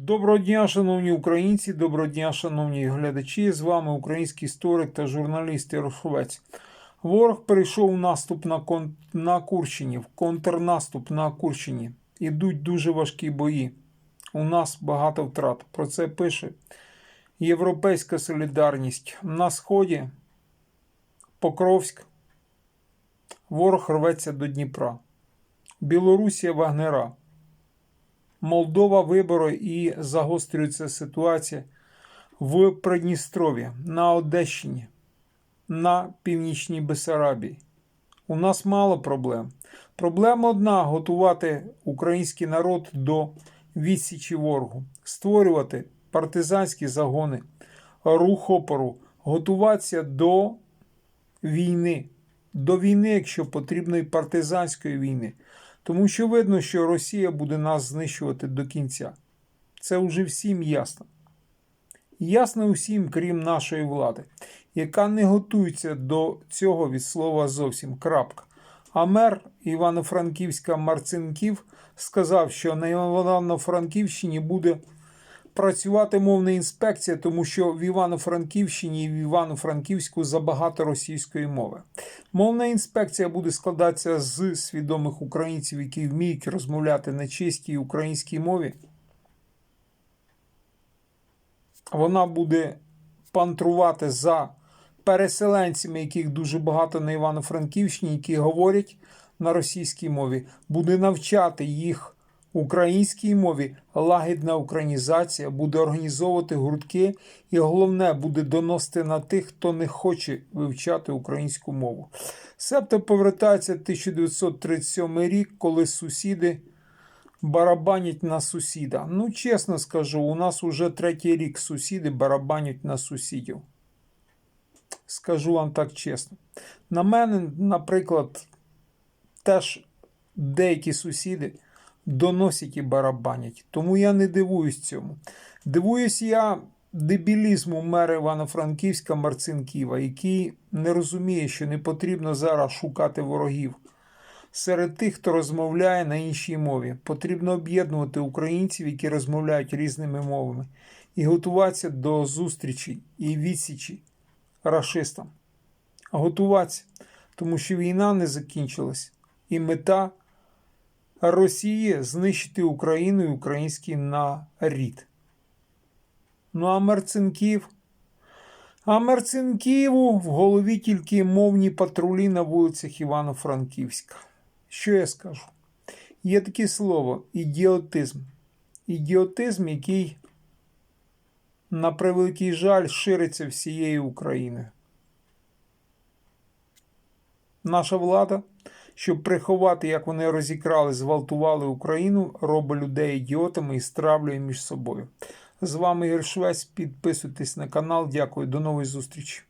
Доброго дня, шановні українці, доброго дня, шановні глядачі. З вами український історик та журналіст Ярошовець. Ворог перейшов у наступ на, кон... на Курщині, в контрнаступ на Курщині. Ідуть дуже важкі бої. У нас багато втрат. Про це пише Європейська солідарність. На сході Покровськ. Ворог рветься до Дніпра. Білорусія Вагнера. Молдова вибори і загострюється ситуація в Придністров'ї, на Одещині, на Північній Бесарабії. У нас мало проблем. Проблема одна готувати український народ до відсічі ворогу, створювати партизанські загони, рух опору, готуватися до війни, до війни, якщо потрібно, і партизанської війни. Тому що видно, що Росія буде нас знищувати до кінця. Це вже всім ясно. Ясно усім, крім нашої влади, яка не готується до цього від слова зовсім. крапка. А мер Івано-Франківська Марцинків сказав, що на Івано-Франківщині буде працювати мовна інспекція, тому що в Івано-Франківщині і в Івано-Франківську забагато російської мови. Мовна інспекція буде складатися з свідомих українців, які вміють розмовляти на чистій українській мові. Вона буде пантрувати за переселенцями, яких дуже багато на Івано-Франківщині, які говорять на російській мові, буде навчати їх українській мові, лагідна українізація, буде організовувати гуртки, і головне буде доносити на тих, хто не хоче вивчати українську мову. Себто повертається 1937 рік, коли сусіди барабанять на сусіда. Ну, чесно скажу, у нас уже третій рік сусіди барабанять на сусідів. Скажу вам так чесно. На мене, наприклад, теж деякі сусіди доносять і барабанять. Тому я не дивуюсь цьому. Дивуюсь я дебілізму мера Івано-Франківська Марцинківа, який не розуміє, що не потрібно зараз шукати ворогів. Серед тих, хто розмовляє на іншій мові, потрібно об'єднувати українців, які розмовляють різними мовами, і готуватися до зустрічі і відсічі рашистам. Готуватися, тому що війна не закінчилась, і мета Росії знищити Україну і український нарід. Ну а Марцинків. А Марцинківу в голові тільки мовні патрулі на вулицях Івано-Франківська. Що я скажу? Є таке слово ідіотизм. Ідіотизм, який, на превеликий жаль, шириться всією Україною. Наша влада, щоб приховати, як вони розікрали, зґвалтували Україну, робить людей ідіотами і стравлює між собою. З вами Ігор Швець. Підписуйтесь на канал. Дякую, до нової зустрічі.